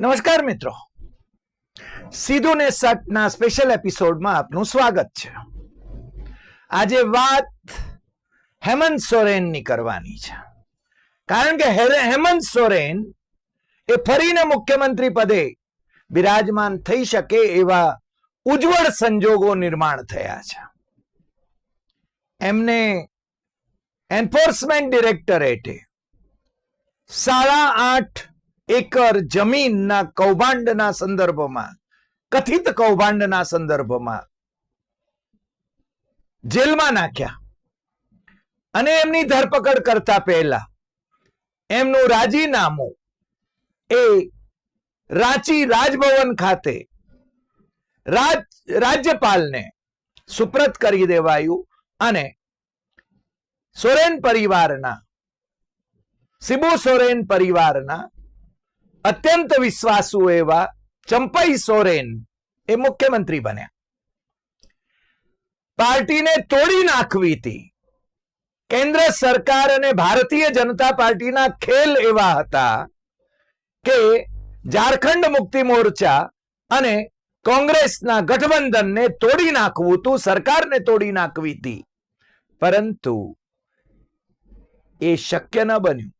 નમસ્કાર મિત્રો. સીધું ને સટના સ્પેશિયલ એપિસોડમાં આપનું સ્વાગત છે. આજે વાત હેમંત સોરેનની કરવાની છે. કારણ કે હેમંત સોરેન એ ફરીને મુખ્યમંત્રી પદે બિરાજમાન થઈ શકે એવા ઉજ્જવળ સંજોગો નિર્માણ થયા છે. એમને એન્ફોર્સમેન્ટ ડિરેક્ટરેટે સાડા આઠ એકર જમીનના કૌભાંડના સંદર્ભમાં, કથિત કૌભાંડના સંદર્ભમાં જેલમાં નાખ્યા. અને એમની ધરપકડ કરતા પહેલા એમનું રાજીનામું એ રાંચી રાજભવન ખાતે રાજ, રાજ્યપાલને સુપ્રત કરી દેવાયું અને સોરેન પરિવારના, સિબુ સોરેન પરિવારના અત્યંત વિશ્વાસુ એવા ચંપાઈ સોરેન એ મુખ્યમંત્રી બન્યા. પાર્ટીને તોડી નાખવી હતી. કેન્દ્ર સરકાર અને ભારતીય જનતા પાર્ટીના ખેલ એવા હતા કે ઝારખંડ મુક્તિ મોરચા અને કોંગ્રેસના ગઠબંધનને તોડી નાખવું હતું, સરકારને તોડી નાખવી હતી. પરંતુ એ શક્ય ન બન્યું.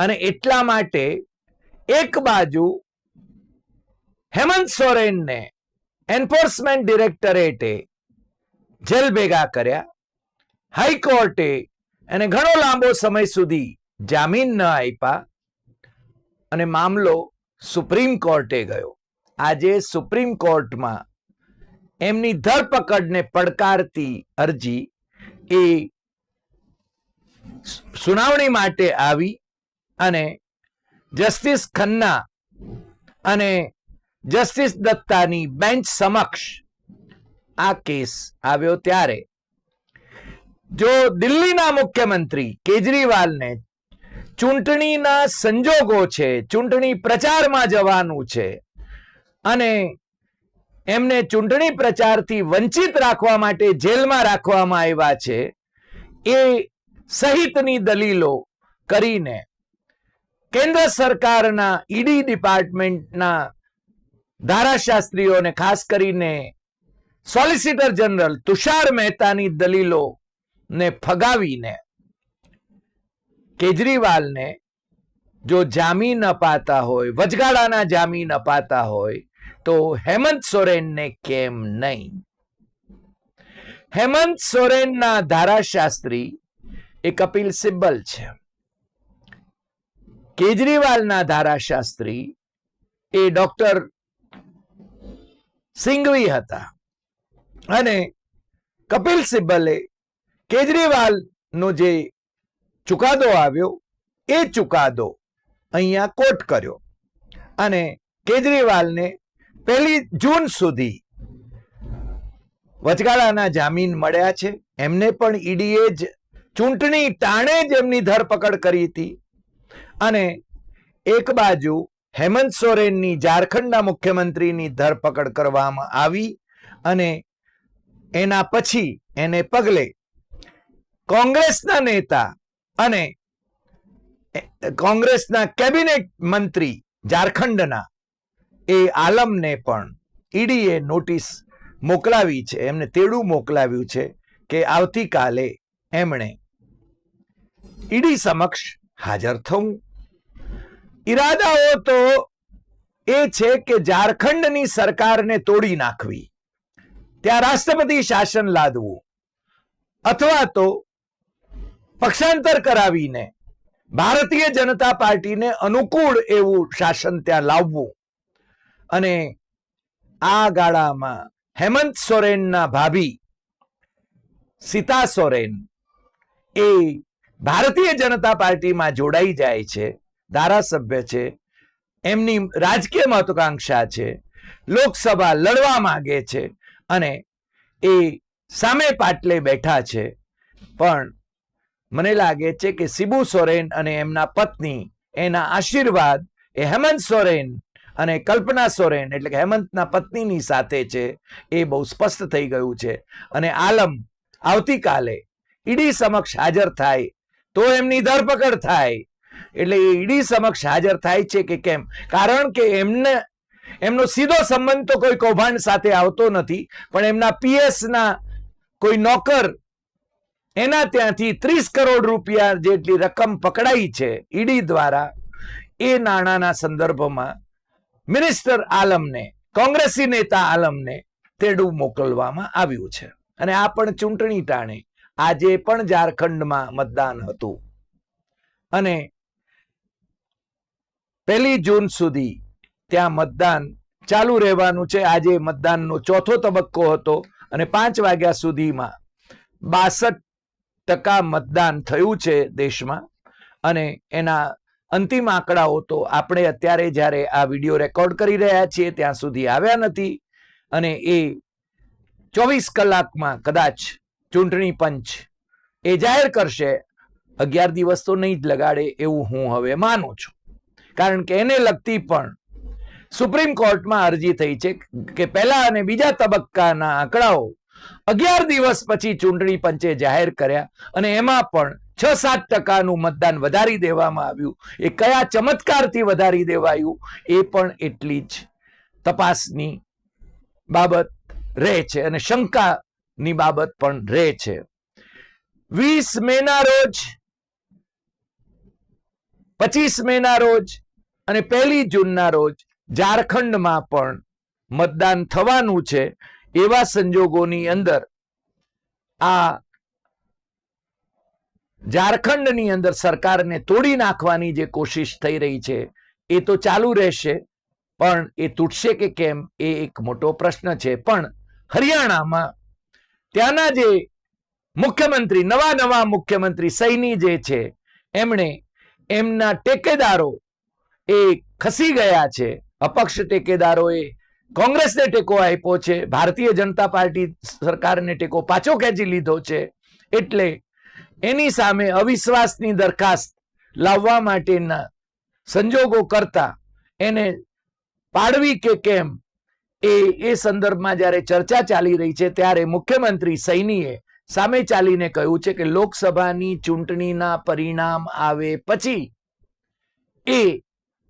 અને એટલા માટે એક બાજુ હેમંત સોરેનને એન્ફોર્સમેન્ટ ડિરેક્ટરેટે જેલ ભેગા કર્યા. હાઈકોર્ટે એને ઘણો લાંબો સમય સુધી જામીન ન આપ્યા અને મામલો સુપ્રીમ કોર્ટે ગયો. આજે સુપ્રીમ કોર્ટમાં એમની ધરપકડને પડકારતી અરજી એ સુનાવણી માટે આવી અને જસ્ટિસ ખન્ના અને જસ્ટિસ દત્તાની બેન્ચ સમક્ષ આ કેસ આવ્યો ત્યારે. જો દિલ્હીના મુખ્યમંત્રી કેજરીવાલને ચૂંટણીના સંજોગો છે, ચૂંટણી પ્રચારમાં જવાનું છે અને એમને ચૂંટણી પ્રચારથી વંચિત રાખવા માટે જેલમાં રાખવામાં આવ્યા છે, એ સહિતની દલીલો કરીને કેન્દ્ર સરકારના ઈડી ડિપાર્ટમેન્ટના ધારાશાસ્ત્રીઓને ખાસ કરીને સોલિસિટર જનરલ તુષાર મહેતાની દલીલો ને ફગાવીને કેજરીવાલને જો જામીન અપાતા હોય, વચગાળાના જામીન અપાતા હોય, તો હેમંત સોરેનને કેમ નહીં? હેમંત સોરેનના ધારાશાસ્ત્રી એ કપિલ સિબ્બલ છે. કેજરીવાલના ધારાશાસ્ત્રી એ ડોક્ટર સિંઘવી હતા. અને કપિલ સિબ્બલે કેજરીવાલનો જે ચુકાદો આવ્યો, એ ચુકાદો અહીંયા કોટ કર્યો. અને કેજરીવાલને પહેલી જૂન સુધી વચગાળાના જામીન મળ્યા છે. એમને પણ ઈડીએ જ ચૂંટણી ટાણે જ એમની ધરપકડ કરી હતી. અને એક બાજુ હેમંત સોરેનની ઝારખંડના મુખ્યમંત્રીની ધરપકડ કરવામાં આવી અને એના પછી એને પગલે કોંગ્રેસના નેતા અને કોંગ્રેસના કેબિનેટ મંત્રી ઝારખંડના એ આલમને પણ ઈડીએ નોટિસ મોકલાવી છે. એમને તેડું મોકલાવ્યું છે કે આવતીકાલે એમણે ઈડી સમક્ષ હાજર થવું ઈરાદાઓ તો એ છે કે ઝારખંડની સરકારને તોડી નાખવી. ત્યાં રાષ્ટ્રપતિ શાસન લાદવું. અથવા તો પક્ષાંતર કરાવીને ભારતીય જનતા પાર્ટીને અનુકૂળ એવું શાસન ત્યાં લાવવું. અને આ ગાળામાં હેમંત સોરેનના ભાભી સીતા સોરેન એ ભારતીય જનતા પાર્ટીમાં જોડાઈ જાય છે. ધારાસભ્ય છે, એમની રાજકીય મહત્વાકાંક્ષા છે, લોકસભા લડવા માંગે છે અને એ સામે પાટલે બેઠા છે. પણ મને લાગે છે કે સિબુ સોરેન અને એમના પત્ની, એના આશીર્વાદ એ હેમંત સોરેન અને કલ્પના સોરેન એટલે કે હેમંતના પત્નીની સાથે છે એ બહુ સ્પષ્ટ થઈ ગયું છે. અને આલમ આવતીકાલે ઈડી સમક્ષ હાજર થાય તો એમની ધરપકડ થાય. એટલે ઈડી સમક્ષ હાજર થાય છે કે કેમ? કારણ કે એમને, એમનો સીધો સંબંધ તો કોઈ કૌભાંડ સાથે આવતો નથી, પણ એમના પીએસના કોઈ નોકર એના ત્યાંથી ત્રીસ કરોડ રૂપિયા જેટલી રકમ પકડાઈ છે ઈડી દ્વારા, એ નાણાંના સંદર્ભમાં મિનિસ્ટર આલમને, કોંગ્રેસી નેતા આલમને તેડું મોકલવામાં આવ્યું છે. અને આ પણ ચૂંટણી ટાણે આજે પણ ઝારખંડમાં મતદાન હતું. અને પહેલી જૂન સુધી ત્યાં મતદાન ચાલુ રહેવાનું છે. આજે મતદાનનો ચોથો તબક્કો હતો અને પાંચ વાગ્યા સુધીમાં બાસઠ ટકા મતદાન થયું છે દેશમાં. અને એના અંતિમ આંકડાઓ તો આપણે અત્યારે જ્યારે આ વીડિયો રેકોર્ડ કરી રહ્યા છીએ ત્યાં સુધી આવ્યા નથી. અને એ ચોવીસ કલાકમાં કદાચ ચૂંટણી પંચ એ જાહેર કરશે, અગિયાર દિવસ તો નહીં જ લગાડે એવું હું હવે માનું છું. કારણ કે એને લગતી પણ સુપ્રીમ કોર્ટમાં અરજી થઈ છે કે પહેલા અને બીજા તબક્કાના આંકડાઓ અગિયાર દિવસ પછી ચૂંટણી પંચે જાહેર કર્યા અને એમાં પણ છ સાત ટકાનું મતદાન વધારી દેવામાં આવ્યું. એ કયા ચમત્કારથી વધારી દેવાયું એ પણ એટલી જ તપાસની બાબત રહે છે અને શંકાની બાબત પણ રહે છે. વીસ મેના રોજ, પચીસ મેના રોજ અને પહેલી જૂનના રોજ ઝારખંડમાં પણ મતદાન થવાનું છે એવા સંજોગોની અંદર. આ ઝારખંડની અંદર સરકારને તોડી નાખવાની જે કોશિશ થઈ રહી છે, એ તો ચાલુ રહેશે, પણ એ તૂટશે કે કેમ એ એક મોટો પ્રશ્ન છે. પણ હરિયાણામાં ત્યાંના જે મુખ્યમંત્રી, નવા નવા મુખ્યમંત્રી સૈની જે છે, એમણે એમના ટેકેદારો એ ખસી ગયા છે. અપક્ષ ટેકેદારોએ કોંગ્રેસને ટેકો આપ્યો છે. ભારતીય જનતા પાર્ટી સરકારને ટેકો પાછો ખેંચી લીધો છે. એટલે એની સામે અવિશ્વાસની દરખાસ્ત લાવવા માટેના સંજોગો કરતા એને પાડવી કે કેમ એ એ સંદર્ભમાં જ્યારે ચર્ચા ચાલી રહી છે ત્યારે મુખ્યમંત્રી સૈનીએ સામે ચાલીને કહ્યું છે કે લોકસભાની ચૂંટણીના પરિણામ આવે પછી એ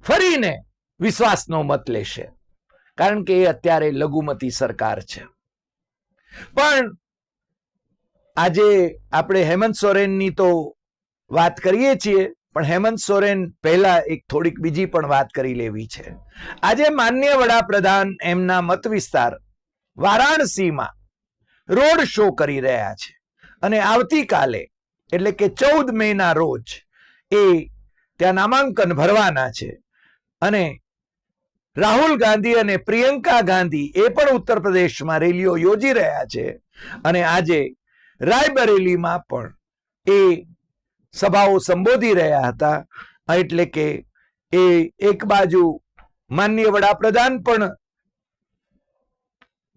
ફરીને વિશ્વાસનો મત લેશે. કારણ કે એ અત્યારે લઘુમતી સરકાર છે. પણ આજે આપણે હેમંત સોરેનની તો વાત કરીએ છીએ, પણ હેમંત સોરેન પહેલા એક થોડીક બીજી પણ વાત કરી લેવી છે. આજે માન્ય વડાપ્રધાન એમના મત વિસ્તાર વારાણસીમાં રોડ શો કરી રહ્યા છે. અને આવતીકાલે, એટલે કે ચૌદ મે ના રોજ, એ ત્યાં નામાંકન ભરવાના છે. અને રાહુલ ગાંધી અને પ્રિયંકા ગાંધી એ પણ ઉત્તર પ્રદેશમાં રેલીઓ યોજી રહ્યા છે. અને આજે રાયબરેલીમાં પણ એ સભાઓ સંબોધી રહ્યા હતા. એટલે કે એ એક બાજુ માનનીય વડાપ્રધાન પણ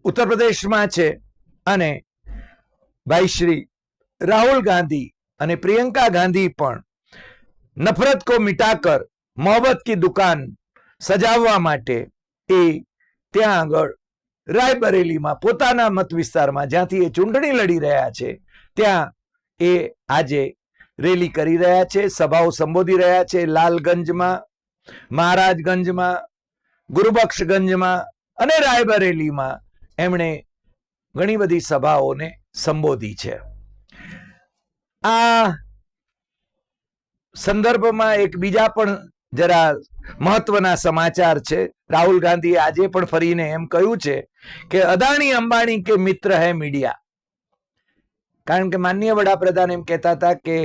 ઉત્તર પ્રદેશમાં છે અને ભાઈ શ્રી રાહુલ ગાંધી અને પ્રિયંકા ગાંધી પણ નફરત કો મિટાકર મોહબ્બત કી દુકાન સજાવવા માટે એ ત્યાં આગળ રાયબરેલીમાં પોતાના મત વિસ્તારમાં જ્યાંથી એ ચૂંટણી લડી રહ્યા છે, ત્યાં એ આજે રેલી કરી રહ્યા છે, સભાઓ સંબોધી રહ્યા છે, લાલગંજમાં, મહારાજગંજમાં, ગુરુબક્ષગંજમાં અને રાયબરેલીમાં એમણે ઘણી બધી સભાઓને સંબોધી છે. આ સંદર્ભમાં એક બીજા પણ જરા મહત્વના સમાચાર છે. રાહુલ ગાંધીએ આજે પણ ફરીને એમ કહ્યું છે કે અદાણી, અંબાણી કે મિત્ર હે મીડિયા. કારણ કે માનનીય વડાપ્રધાન એમ કહેતા હતા કે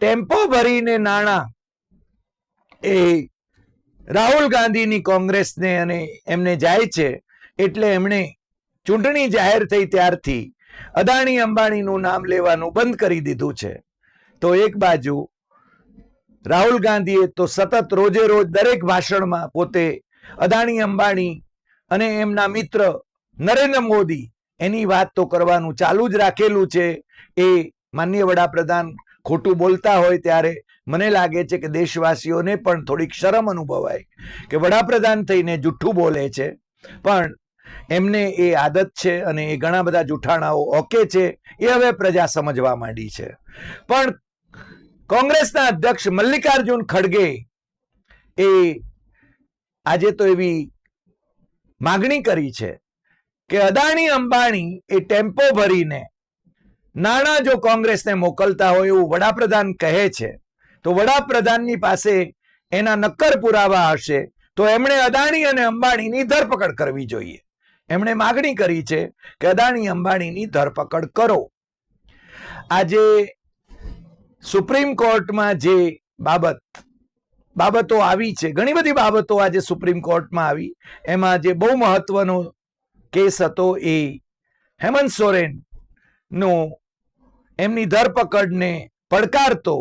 ટેમ્પો ભરીને નાણાં એ રાહુલ ગાંધીની કોંગ્રેસને અને એમને જાય છે એટલે એમણે ચૂંટણી જાહેર થઈ ત્યારથી અદાણી, અંબાણીનું નામ લેવાનું બંધ કરી દીધું છે. તો એક બાજુ રાહુલ ગાંધીએ તો સતત રોજે રોજ દરેક ભાષણમાં પોતે અદાણી, અંબાણી અને એમના મિત્ર નરેન્દ્ર મોદી એની વાત તો કરવાનું ચાલુ જ રાખેલું છે. એ માનનીય વડાપ્રધાન ખોટું બોલતા હોય ત્યારે મને લાગે છે કે દેશવાસીઓને પણ થોડીક શરમ અનુભવાય કે વડાપ્રધાન થઈને જૂઠું બોલે છે. પણ એમને એ આદત છે અને એ ઘણા બધા જૂઠાણાઓ ઓકે છે. એ હવે પ્રજા સમજવા માંડી છે. પણ કોંગ્રેસના અધ્યક્ષ મલ્લિકાર્જુન ખડગે એ આજે તો એવી માગણી કરી છે કે અદાણી અંબાણી એ ટેમ્પો ભરીને નાણાં જો કોંગ્રેસને મોકલતા હોય એવું વડાપ્રધાન કહે છે, તો વડાપ્રધાનની પાસે એના નક્કર પુરાવા હશે, તો એમણે અદાણી અને અંબાણીની ધરપકડ કરવી જોઈએ. એમણે માગણી કરી છે કે અદાણી અંબાણીની ધરપકડ કરો. આજે સુપ્રીમ કોર્ટમાં જે બાબત, બાબતો આવી છે, ઘણી બધી બાબતો આજે સુપ્રીમ કોર્ટમાં આવી. એમાં જે બહુ મહત્વનો કેસ હતો એ હેમંત સોરેન નો એમની ધરપકડને પડકારતો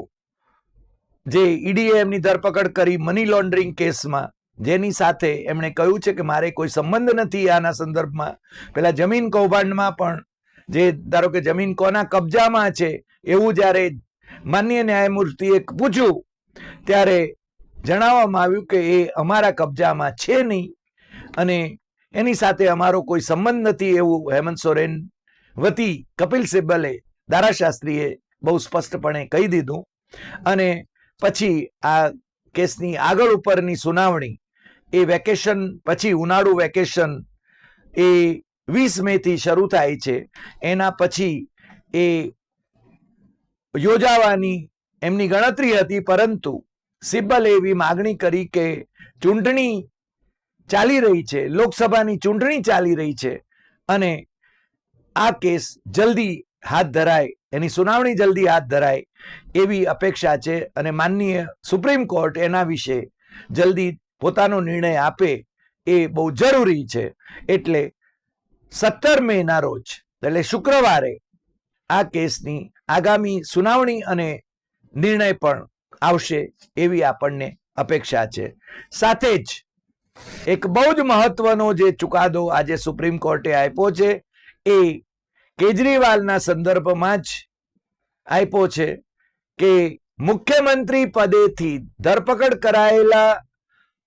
જે ઈડીએ એમની ધરપકડ કરી મની લોન્ડરિંગ કેસમાં, જેની સાથે એમણે કહ્યું છે કે મારે કોઈ સંબંધ નથી આના સંદર્ભમાં. પેલા જમીન કૌભાંડમાં પણ જે, ધારો કે જમીન કોના કબજામાં છે, એવું જ્યારે માન્ય ન્યાયમૂર્તિએ પૂછ્યું, ત્યારે જણાવવામાં આવ્યું કે એ અમારા કબજામાં છે નહીં અને એની સાથે અમારો કોઈ સંબંધ નથી એવું હેમંત સોરેન વતી કપિલ સિબ્બલે ધારાશાસ્ત્રીએ બહુ સ્પષ્ટપણે કહી દીધું અને પછી આ કેસની આગળ ઉપરની સુનાવણી, એ વેકેશન પછી, ઉનાળુ વેકેશન, એ વીસ મેથી શરૂ થાય છે. એના પછી એ યોજાવાની એમની ગણતરી હતી, પરંતુ સિબ્બલે એવી માગણી કરી કે ચૂંટણી ચાલી રહી છે, લોકસભાની ચૂંટણી ચાલી રહી છે અને આ કેસ જલ્દી હાથ ધરાય, એની સુનાવણી જલ્દી હાથ ધરાય એવી અપેક્ષા છે અને માનનીય સુપ્રીમ કોર્ટ એના વિશે જલ્દી પોતાનો નિર્ણય આપે એ બહુ જરૂરી છે. એટલે સત્તર મેના રોજ, એટલે શુક્રવારે આ કેસની આગામી સુનાવણી અને નિર્ણય પણ આવશે એવી આપણને અપેક્ષા છે. સાથે જ એક બહુ જ મહત્વનો જે ચુકાદો આજે સુપ્રીમ કોર્ટે આપ્યો છે એ કેજરીવાલના સંદર્ભમાં જ આપ્યો છે કે મુખ્યમંત્રી પદેથી ધરપકડ કરાયેલા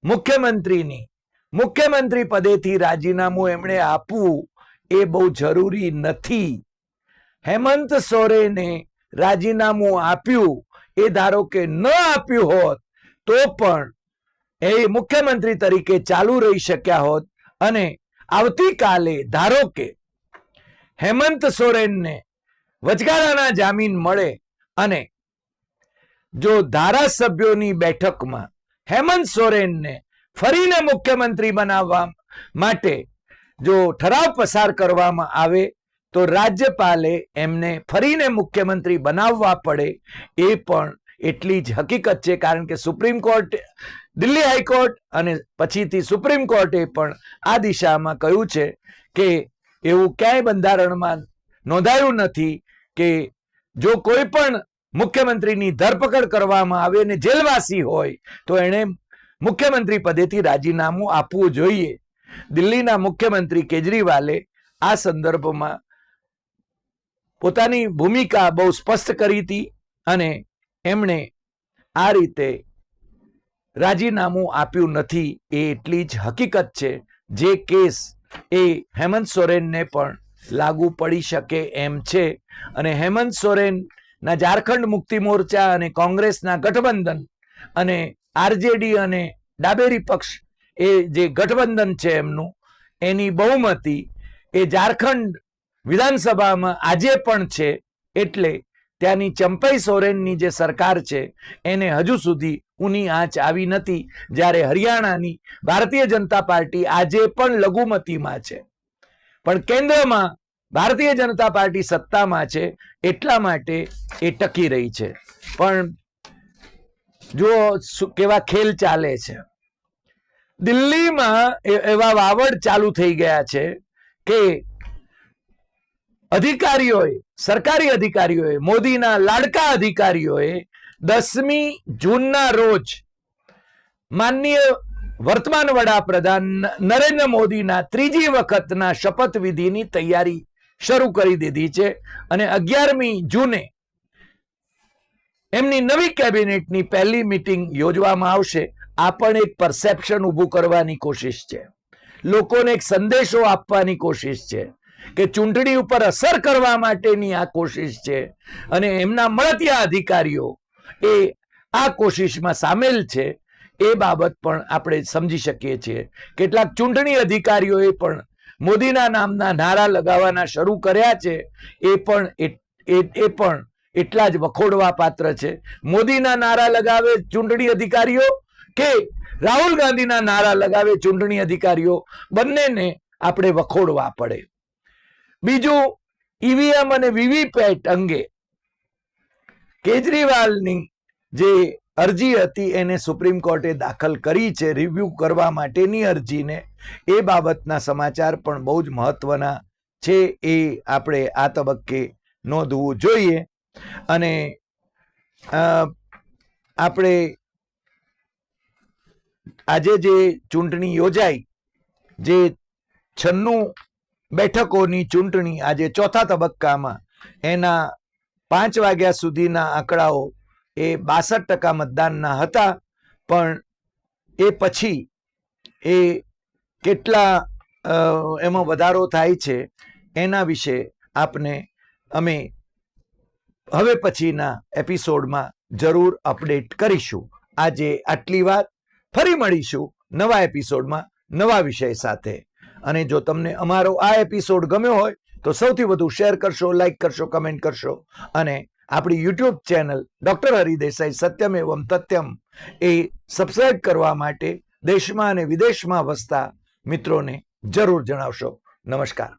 મુખ્યમંત્રીની મુખ્યમંત્રી પદેથી રાજીનામું એમણે આપવું એ બહુ જરૂરી નથી. હેમંત સોરેને રાજીનામું આપ્યું. એ ધારો કે ન આપ્યું હોત, તો પણ એ મુખ્યમંત્રી તરીકે ચાલુ રહી શક્યા હોત. અને આવતીકાલે ધારો કે હેમંત સોરેનને વચગાળાના જામીન મળે અને જો ધારાસભ્યોની બેઠકમાં હેમંત સોરેનને ફરીને મુખ્યમંત્રી બનાવવા માટે જો ઠરાવ પસાર કરવામાં આવે તો રાજ્યપાલે એમને ફરીને મુખ્યમંત્રી બનાવવા પડે એ પણ એટલી જ હકીકત છે. કારણ કે સુપ્રીમ કોર્ટ, દિલ્હી હાઈકોર્ટ અને પછીથી સુપ્રીમ કોર્ટે પણ આ દિશામાં કહ્યું છે કે એવું ક્યાંય બંધારણમાં નોંધાયું નથી કે જો કોઈ પણ મુખ્યમંત્રીની ધરપકડ કરવામાં આવે અને જેલવાસી હોય, તો એણે મુખ્યમંત્રી પદેથી રાજીનામું આપવું જોઈએ. દિલ્હીના મુખ્યમંત્રી કેજરીવાલે આ સંદર્ભમાં પોતાની ભૂમિકા બહુ સ્પષ્ટ કરી હતી અને એમણે આ રીતે રાજીનામું આપ્યું નથી એ એટલી જ હકીકત છે. જે કેસ એ હેમંત સોરેનને પણ લાગુ પડી શકે એમ છે. અને હેમંત સોરેનના ઝારખંડ મુક્તિ મોરચા અને કોંગ્રેસના ગઠબંધન અને આરજેડી અને ડાબેરી પક્ષ એ જે ગઠબંધન છે એમનું, એની બહુમતી એ ઝારખંડ વિધાનસભામાં આજે પણ છે, એટલે ત્યાંની ચંપાઈ સોરેનની જે સરકાર છે, એને હજુ સુધી ઊની આંચ આવી નથી, જ્યારે હરિયાણાની ભારતીય જનતા પાર્ટી આજે પણ લઘુમતીમાં છે. પણ કેન્દ્રમાં ભારતીય જનતા પાર્ટી સત્તામાં છે, એટલા માટે એ ટકી રહી છે. પણ જો કેવા ખેલ ચાલે છે. દિલ્હીમાં એવા વાવડ ચાલુ થઈ ગયા છે કે અધિકારીઓએ, સરકારી અધિકારીઓએ, મોદીના લાડકા અધિકારીઓએ દસમી જૂનના રોજ માનનીય વર્તમાન વડાપ્રધાન નરેન્દ્ર મોદીના ત્રીજી વખતના શપથવિધિની તૈયારી શરૂ કરી દીધી છે અને અગિયારમી જૂને એમની નવી કેબિનેટની પહેલી મિટિંગ યોજવામાં આવશે. આ પણ એક પરસેપ્શન ઊભું કરવાની કોશિશ છે. લોકોને એક સંદેશો આપવાની કોશિશ છે. કે ચૂંટણી ઉપર અસર કરવા માટેની આ કોશિશ છે. અને એમના મળતિયા અધિકારીઓ એ આ કોશિશમાં સામેલ છે. એ બાબત પણ આપણે સમજી શકીએ છીએ. કેટલાક ચૂંટણી અધિકારીઓએ પણ મોદીના નામના નારા લગાવવાના શરૂ કર્યા છે. એ પણ એ- પણ એટલા જ વખોડવા પાત્ર છે. મોદીના નારા લગાવે ચૂંટણી અધિકારીઓ કે રાહુલ ગાંધીના નારા લગાવે ચૂંટણી અધિકારીઓ? બંનેને આપણે વખોડવા પડે. બીજું ઈવીએમ અને વીવીપેટ અંગે કેજરીવાલની જે અરજી હતી એને સુપ્રીમ કોર્ટે દાખલ કરી છે, રિવ્યૂ કરવા માટેની અરજીને, એ બાબતના સમાચાર પણ બહુ જ મહત્વના છે એ આપણે આ તબક્કે નોંધવું જોઈએ. અને આપણે આજે જે ચૂંટણી યોજાઈ, જે છન્નું બેઠકોની ચૂંટણી આજે ચોથા તબક્કામાં. એના પાંચ વાગ્યા સુધીના આંકડાઓ એ બાસઠ ટકા મતદાનના હતા, પણ એ પછી એ કેટલા એમાં વધારો થાય છે એના વિશે આપને અમે હવે પછીના એપિસોડમાં જરૂર અપડેટ કરીશું. આજે આટલી વાત. ફરી મળીશું નવા એપિસોડમાં નવા વિષય સાથે. અને જો તમને અમારો આ એપિસોડ ગમ્યો હોય, તો સૌથી વધુ શેર કરશો લાઈક કરશો કમેન્ટ કરશો. અને આપણી યુટ્યુબ ચેનલ ડૉક્ટર હરિદેસાઈ સત્યમ એવમ તત્યમ એ સબસ્ક્રાઈબ કરવા માટે દેશમાં અને વિદેશમાં વસતા મિત્રોને જરૂર જણાવશો. નમસ્કાર.